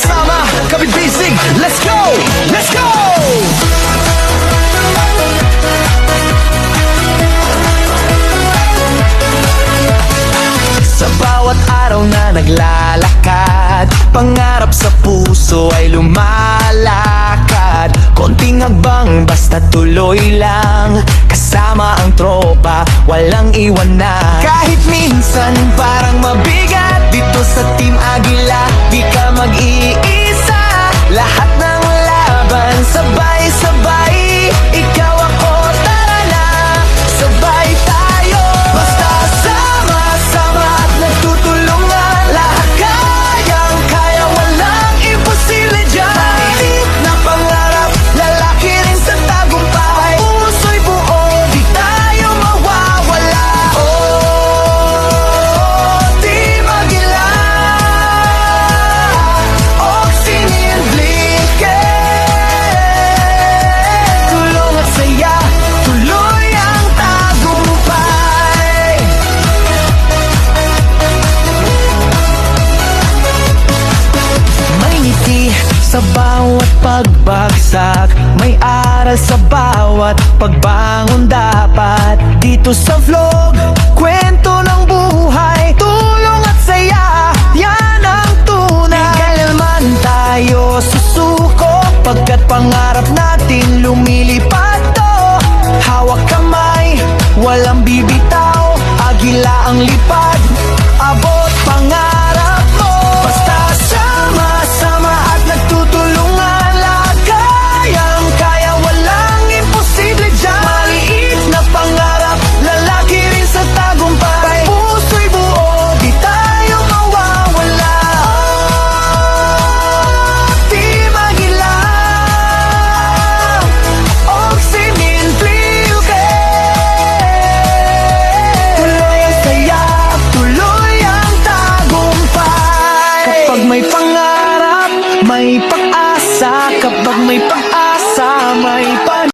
Sama-sama, kapit bisig, let's go! Let's go! Sa bawat araw na naglalakad Pangarap sa puso ay lumalakad Konting agbang basta tuloy lang Kasama ang tropa, walang iwanan Kahit minsan parang mabig sa bawat pagbagsak. May aral sa bawat pagbangon dapat. Dito sa vlog, kwento ng buhay Tulong at saya, yan ang tunay. Di kailanman tayo susuko. Pagkat pangarap natin lumilipad to. Hawak kamay, walang bibitaw. Agila ang lipad, pag-asa Kapag may pag-asa, may